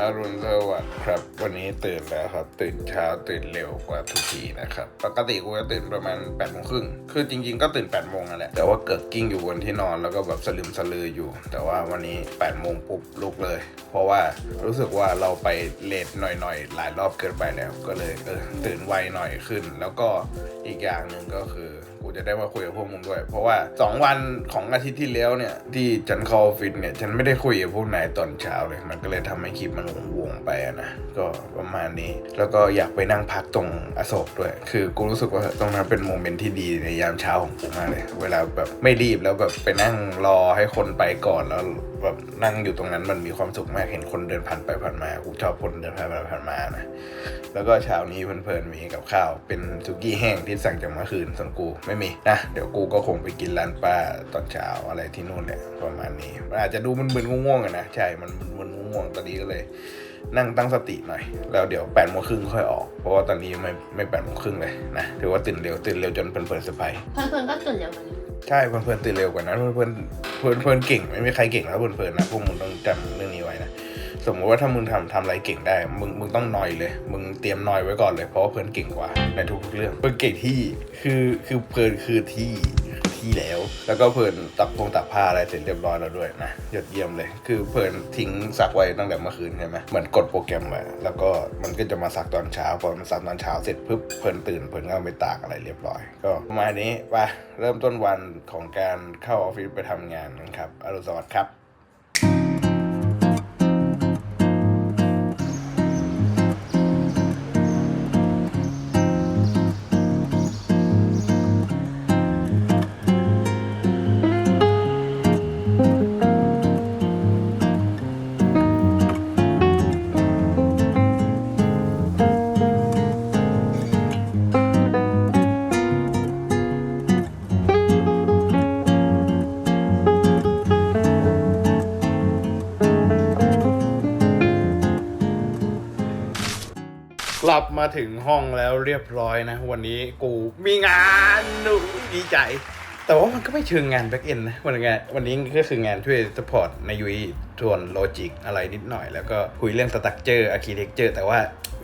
อรุณสวัสดิ์ครับ วันนี้ตื่นแล้วครับ ตื่นเช้าตื่นเร็วกว่าทุกทีนะครับ ปกติกูจะตื่นประมาณ8ปดโมงครึ่งคือจริง ๆ ก็ตื่น8ปดโมงนั่นแหละแต่ว่าเกิดกิ้งอยู่บนที่นอนแล้วก็แบบสลืมสลืออยู่ แต่ว่าวันนี้8ปดโมงปุ๊บลุกเลย เพราะว่ารู้สึกว่าเราไปเลทหน่อยๆ หลายรอบเกินไปแล้ว ก็เลยเออตื่นไวหน่อยขึ้น แล้วก็อีกอย่างหนึ่งก็คือ กูจะได้มาคุยกับพวกมึงด้วย เพราะว่า 2 วันของอาทิตย์ที่แล้วเนี่ยที่ฉันเข้าออฟฟิศเนี่ยฉันไม่ได้คุยกับพวกนายตอนเช้าเลย มันก็เลยทำให้คลิปมันวงไปนะก็ประมาณนี้ แล้วก็อยากไปนั่งพักตรงอโศกด้วย คือกูรู้สึกว่าตรงนั้นเป็นโมเมนต์ที่ดีในยามเช้าของกูมากเลย เวลาแบบไม่รีบแล้วแบบไปนั่งรอให้คนไปก่อนแล้ว แบบนั่งอยู่ตรงนั้นมันมีความสุขมากเห็นคนเดินผ่านไปผ่านมากูชอบคนเดินผ่านไปผ่านมานะแล้วก็เช้านี้เพลินๆมีกับข้าว เป็นซุกี้แห้งที่สั่งจากเมื่อคืนส่วนกูไม่มีนะเดี๋ยวกูก็คงไปกินร้านป้าตอนเช้าอะไรที่นู่นแหละประมาณนี้มันอาจจะดูมึนๆง่วงๆนะใช่มันมึนๆง่วงๆตอนนี้ก็เลย นั่งตั้งสติหน่อย แล้วเดี๋ยวแปดโมงครึ่งค่อยออก เพราะว่าตอนนี้ไม่ไม่แปดโมงครึ่งเลยนะถือว่าตื่นเร็วตื่นเร็วจนเพลินๆสบายเพื่อนๆก็ตื่นเร็วเหมือนกัน ใช่เพื่อนๆตื่นเร็วกว่านั้น เพื่อนๆเพื่อนเพื่อนเก่ง ไม่มีใครเก่งแล้วเพื่อนๆนะพวกมึงต้องจำเรื่องนี้ไว้นะสมมติว่าถ้ามึงทำทำอะไรเก่งได้ มึงมึงต้องนอยเลย มึงเตรียมนอยไว้ก่อนเลยเพราะว่าเพื่อนเก่งกว่าในทุกๆเรื่อง เพื่อนเก่งที่คือคือเพื่อนคือที่ ที่แล้ว แล้วก็เพื่อนตักพงตักผ้าอะไรเสร็จเรียบร้อยแล้วด้วยนะยอดเยี่ยมเลย คือเพื่อนทิ้งซักไว้ตั้งแต่เมื่อคืนใช่ไหมเหมือนกดโปรแกรมไว้แล้วก็มันก็จะมาซักตอนเช้าพอมันซักตอนเช้าเสร็จปุ๊บเพื่อนตื่นเพื่อนก็ไปตากอะไรเรียบร้อย ก็ประมาณนี้ไปเริ่มต้นวันของการเข้าออฟฟิศไปทำงานนะครับอรุณสวัสดิ์ครับ มาถึงห้องแล้วเรียบร้อยนะ วันนี้กูมีงานหนูดีใจ แต่ว่ามันก็ไม่เชิงงานแบ็กเอนนะวันงานวันนี้ก็คืองานช่วยสปอร์ตในยุ้ยส่วนโลจิกอะไรนิดหน่อย แล้วก็คุยเรื่องสตั๊กเจอร์อาร์เคเต็กเจอร์แต่ว่า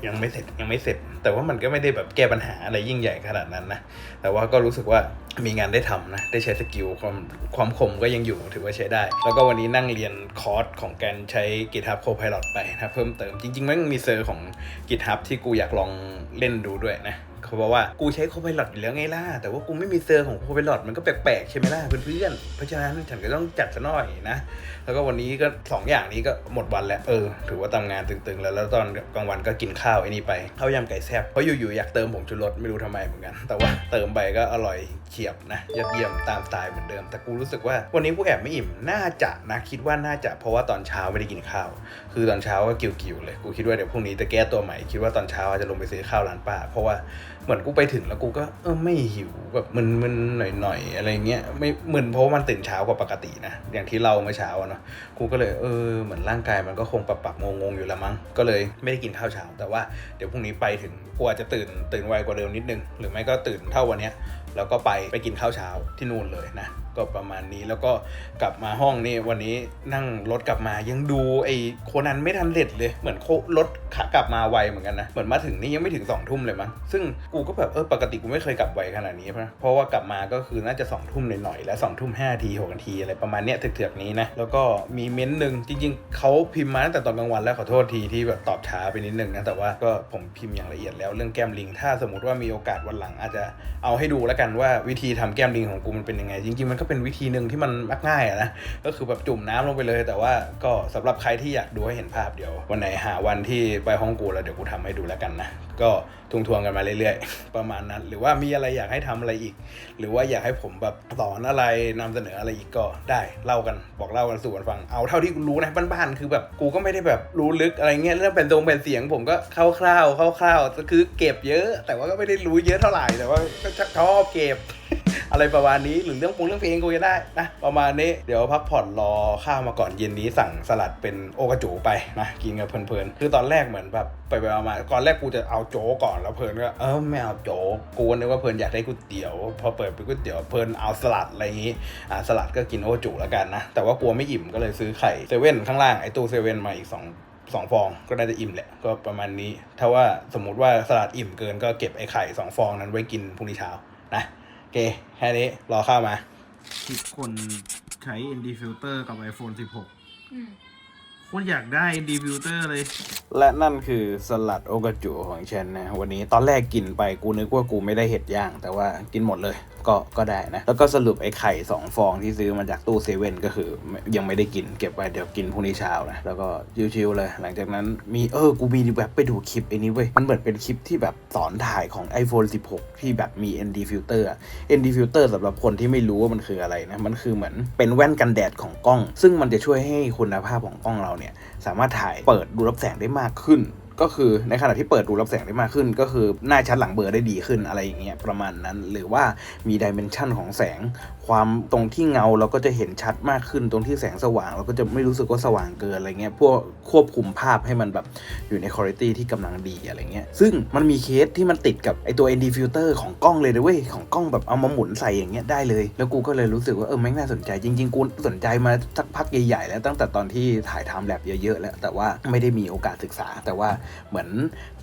ยังไม่เสร็จยังไม่เสร็จ แต่ว่ามันก็ไม่ได้แบบแก้ปัญหาอะไรยิ่งใหญ่ขนาดนั้นนะแต่ว่าก็รู้สึกว่ามีงานได้ทำนะได้ใช้สกิลความความคมก็ยังอยู่ถือว่าใช้ได้ แล้วก็วันนี้นั่งเรียนคอร์สของการใช้ GitHub Copilot ไปนะเพิ่มเติมจริงๆมันมีเซอร์ของ GitHub ที่กูอยากลองเล่นดูด้วยนะ เขาบอกว่ากูใช้ Copilot อยู่แล้วไงล่ะ แต่ว่ากูไม่มีเซอร์ของ Copilot มันก็แปลกๆใช่ไหมล่ะเพื่อนๆ เพราะฉะนั้นฉันก็ต้องจัดซะหน่อยนะ แล้วก็วันนี้ก็สองอย่างนี้ก็หมดวันแล้ว เออ ถือว่าทำงานตึงๆ แล้ว แล้วตอนกลางวันก็กินข้าวไอ้นี่ไปข้าวยำไก่แซ่บ เพราะอยู่ๆอยากเติมผงชูรสไม่รู้ทำไมเหมือนกัน แต่ว่าเติมไปก็อร่อยเฉียบนะยอดเยี่ยมตามสไตล์เหมือนเดิม แต่กูรู้สึกว่าวันนี้กูแอบไม่อิ่ม น่าจะนะ คิดว่าน่าจะ เพราะว่าตอนเช้าไม่ได้กินข้าว คือตอนเช้าก็กิ่วๆเลย กูคิดว่าเดี๋ยวพรุ่งนี้จะแก้ตัวใหม่ คิดว่าตอนเช้าอาจจะลงไปซื้อข้าวร้านป้า เพราะว่า เหมือนกูไปถึงแล้วกูก็เออไม่หิวแบบมึนมันหน่อยๆอะไรเงี้ยไม่มึนเพราะว่ามันตื่นเช้ากว่าปกตินะอย่างที่เราเมื่อเช้าเนาะกูก็เลยเออเหมือนร่างกายมันก็คงปรับปรับงงงๆอยู่แล้วมั้งก็เลยไม่ได้กินข้าวเช้า แต่ว่าเดี๋ยวพรุ่งนี้ไปถึงกูอาจจะตื่นตื่นไวกว่าเดิมนิดนึง หรือไม่ก็ตื่นเท่าวันเนี้ย แล้วก็ไปไปกินข้าวเช้าที่นู่นเลยนะ ก็ประมาณนี้แล้วก็กลับมาห้องนี่วันนี้นั่งรถกลับมายังดูไอ้โคนันไม่ทันเสร็จเลย เหมือนโครถขากลับมาไวเหมือนกันนะ เหมือนมาถึงนี่ยังไม่ถึงสองทุ่มเลยมั้งซึ่งกูก็แบบเออปกติกูไม่เคยกลับไวขนาดนี้นะเพราะว่ากลับมาก็คือน่าจะสองทุ่มหน่อยๆแล้วสองทุ่มห้าทีหกนาทีอะไรประมาณเนี้ยเถื่อกๆนี้นะแล้วก็มีเม้นต์หนึ่งจริง ๆเขาพิมพ์มาตั้งแต่ตอนกลางวันแล้วขอโทษทีที่แบบตอบช้าไปนิดนึงนะแต่ว่าก็ผมพิมพ์อย่างละเอียดแล้วเรื่องแก้มลิง ถ้าสมมติว่ามีโอกาสวันหลังอาจจะเอาให้ดูแล้วกันว่าวิธีทำแก้มลิงของกูมันเป็นยังไง จริงๆมันก็เป็นวิธีหนึ่งที่มันมักง่ายะนะก็คือแบบจุ่มน้ำลงไปเลย แต่ว่าก็สำหรับใครที่อยากดูให้เห็นภาพเดี๋ยว วันไหนหาวันที่ไปห้องกูแล้วเดี๋ยวกูทำให้ดูแล้วกันนะก็ ทวงๆกันมาเรื่อยๆ ประมาณนั้น หรือว่ามีอะไรอยากให้ทำอะไรอีก หรือว่าอยากให้ผมแบบสอนอะไรนำเสนออะไรอีกก็ได้เล่ากันบอกเล่ากันสู่กันฟังเอาเท่าที่กูรู้นะบ้านๆคือแบบกูก็ไม่ได้แบบรู้ลึกอะไรเงี้ยเรื่องเป็นตรงเป็นเสียง ผมก็คร่าวๆคร่าวๆคือเก็บเยอะ แต่ว่าก็ไม่ได้รู้เยอะเท่าไหร่แต่ว่าก็ชอบเก็บ อะไรประมาณนี้หรือเรื่องปรุงเรื่องเพลงกูจะได้นะประมาณนี้เดี๋ยวพักผ่อนรอข้าวมาก่อนเย็นนี้สั่งสลัดเป็นโอกระจูไปนะกินกันเพลินๆคือตอนแรกเหมือนแบบไปไปมาก่อนแรกกูจะเอาโจ๊กก่อนแล้วเพลินก็เออไม่เอาโจ๊กกูนึกว่าเพลินอยากได้ก๋วยเตี๋ยวพอเปิดเป็นก๋วยเตี๋ยวเพลินเอาสลัดอะไรอย่างงี้อ่าสลัดก็กินโอกระจูแล้วกันนะแต่ว่ากลัวไม่อิ่มก็เลยซื้อไข่เซเว่นข้างล่างไอ้ตู้เซเว่นมาอีกสอง2ฟองก็น่าจะอิ่มแหละก็ประมาณนี้ ถ้าว่าสมมุติว่าสลัดอิ่มเกินก็เก็บไอ้ไข่2ฟองนั้นไว้กินพรุ่งนี้เช้านะ เคแค่นี้รอข้าวมาทุกคนใช้ ND filter กับ iPhone 16 อืม คนอยากได้ ND filter เลย และนั่นคือสลัดโอกาจูของฉันนะ วันนี้ตอนแรกกินไปกูนึกว่ากูไม่ได้เห็ดย่าง แต่ว่ากินหมดเลย ก็ก็ได้นะ แล้วก็สรุปไอ้ไข่2ฟองที่ซื้อมาจากตู้เซเว่นก็คือ ยังไม่ได้กินเก็บไว้เดี๋ยวกินพรุ่งนี้เช้านะ แล้วก็ชิวๆเลย หลังจากนั้นมีเออ กูมีแบบไปดูคลิปไอ้นี้เว้ย มันเหมือนเป็นคลิปที่แบบสอนถ่ายของ iPhone 16 ที่แบบมี ND filter ND filter สำหรับคนที่ไม่รู้ว่ามันคืออะไรนะ มันคือเหมือนเป็นแว่นกันแดดของกล้อง ซึ่งมันจะช่วยให้คุณภาพของกล้องเราเนี่ยสามารถถ่ายเปิดดูรับแสงได้มากขึ้น ก็คือในขณะที่เปิดดูรับแสงได้มากขึ้น ก็คือหน้าชัดหลังเบลอได้ดีขึ้นอะไรอย่างเงี้ยประมาณนั้น หรือว่ามีดิเมนชันของแสง ความตรงที่เงาเราก็จะเห็นชัดมากขึ้น ตรงที่แสงสว่างเราก็จะไม่รู้สึกว่าสว่างเกินอะไรเงี้ยพวกควบคุมภาพให้มันแบบอยู่ในคุณภาพที่กำลังดีอะไรเงี้ยซึ่งมันมีเคสที่มันติดกับไอตัว ND filter ของกล้องเลยนะเว้ยของกล้องแบบเอามาหมุนใส่อย่างเงี้ยได้เลย แล้วกูก็เลยรู้สึกว่าเออแม่งน่าสนใจจริงๆกูสนใจมาสักพักใหญ่ๆแล้วตั้งแต่ตอนที่ถ่ายไทม์แลบเยอะๆแล้ว แต่ว่าไม่ได้มีโอกาสศึกษา แต่ว่าเหมือน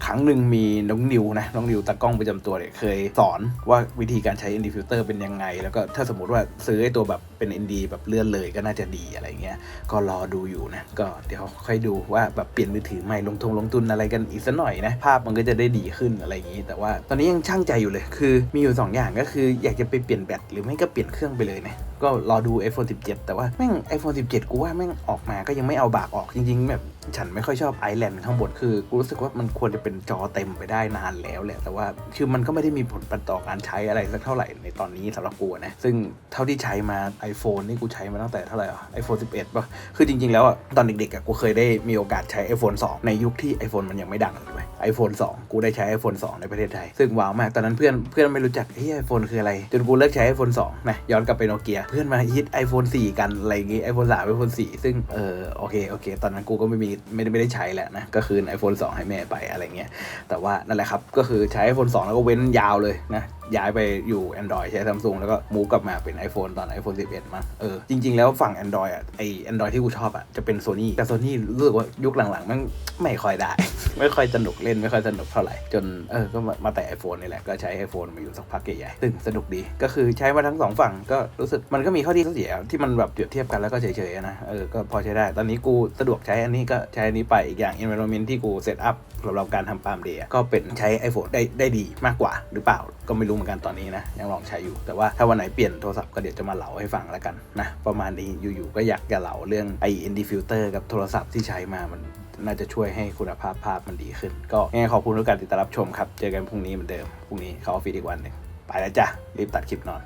ครั้งหนึ่งมีน้องนิวนะน้องนิวตากล้องประจำตัวเนี่ยเคยสอนว่าวิธีการใช้ ND filter เป็นยังไง แล้วก็ถ้าสมมติว่าซื้อไอ้ตัวแบบเป็น ND แบบเลื่อนเลยก็น่าจะดีอะไรเงี้ยก็รอดูอยู่นะก็เดี๋ยวค่อยดูว่าแบบเปลี่ยนมือถือใหม่ลงทุนลงทุนอะไรกันอีกสักหน่อยนะภาพมันก็จะได้ดีขึ้นอะไรอย่างนี้ แต่ว่าตอนนี้ยังช่างใจอยู่เลย คือมีอยู่ 2 อย่างก็คืออยากจะไปเปลี่ยนแบตหรือไม่ก็เปลี่ยนเครื่องไปเลยนะ ก็รอดู iPhone 17 แต่ว่าแม่ง iPhone 17 กูว่าแม่งออกมาก็ยังไม่เอาบากออกจริง ๆ แบบฉันไม่ค่อยชอบไอแลนด์ข้างบนคือ กูรู้สึกว่ามันควรจะเป็นจอเต็มไปได้นานแล้วแหละ แต่ว่าคือมันก็ไม่ได้มีผลต่อการใช้อะไรสักเท่าไหร่ในตอนนี้สำหรับกูนะ ซึ่งเท่าที่ใช้มา iPhone นี่กูใช้มาตั้งแต่เท่าไหร่อะ iPhone 11 ป่ะ คือจริง ๆ แล้วอะ ตอนเด็กๆอะกูเคยได้มีโอกาสใช้ iPhone 2 ในยุคที่ iPhone มันยังไม่ดังเลยเว้ย iPhone 2กูได้ใช้ iPhone 2 ในประเทศไทย ซึ่งว้าวมาก ตอนนั้นเพื่อนเพื่อนไม่รู้จักเฮ้ย iPhone คืออะไร จนกูเลิกใช้ iPhone 2นะย้อนกลับไปโนเกียเพื่อนมาฮิต iPhone 4 กันอะไรอย่างงี้ iPhone 3 iPhone 4 ซึ่งเออโอเคโอเค ตอนนั้นกูก็ไม่มีไม่ได้ไม่ได้ใช้แหละนะ ก็คืน iPhone 2 ให้แม่ไปอะไรเงี้ย แต่ว่านั่นแหละครับ ก็คือใช้ iPhone 2 แล้วก็เว้นยาวเลยนะ ย้ายไปอยู่ Android ใช้ Samsung แล้วก็มูกลับมาเป็น iPhone ตอน iPhone 11มั้งเออจริง ๆ แล้วฝั่ง Android อะไอ Android ที่กูชอบอะจะเป็น Sony แต่ Sony รู้สึกว่ายุคหลังๆมันไม่ค่อยได้ ไม่ค่อยสนุกเล่นไม่ค่อยสนุกเท่าไหร่ จนเออก็มาแต่ iPhone นี่แหละ ก็ใช้ iPhone มาอยู่สักพักใหญ่ๆซึ่งสนุกดีก็คือใช้มาทั้งสองฝั่งก็รู้สึกมันก็มีข้อดีข้อเสียที่มันแบบเปรียบเทียบกันแล้วก็เฉยๆนะเออก็พอใช้ได้ ตอนนี้กูสะดวกใช้อันนี้ก็ใช้อันนี้ไปอีกอย่าง environment ที่กูเซตอัพสำหรับการทำปาล์มเดย์ก็เป็นใช้ iPhone ได้ได้ดีมากกว่าหรือเปล่าก็ไม่รู้เหมือนกันตอนนี้นะยังลองใช้อยู่ แต่ว่าถ้าวันไหนเปลี่ยนโทรศัพท์ก็เดี๋ยวจะมาเล่าให้ฟังแล้วกันนะประมาณนี้อยู่ๆก็อยากจะเล่าเรื่องไอ ND filter กับโทรศัพท์ที่ใช้มามัน น่าจะช่วยให้คุณภาพภาพมันดีขึ้น ก็ยังไงขอบคุณทุกการติดตามรับชมครับ เจอกันพรุ่งนี้เหมือนเดิม พรุ่งนี้เข้าออฟฟิศอีกวันหนึ่งไปแล้วจ้ะ รีบตัดคลิปนอน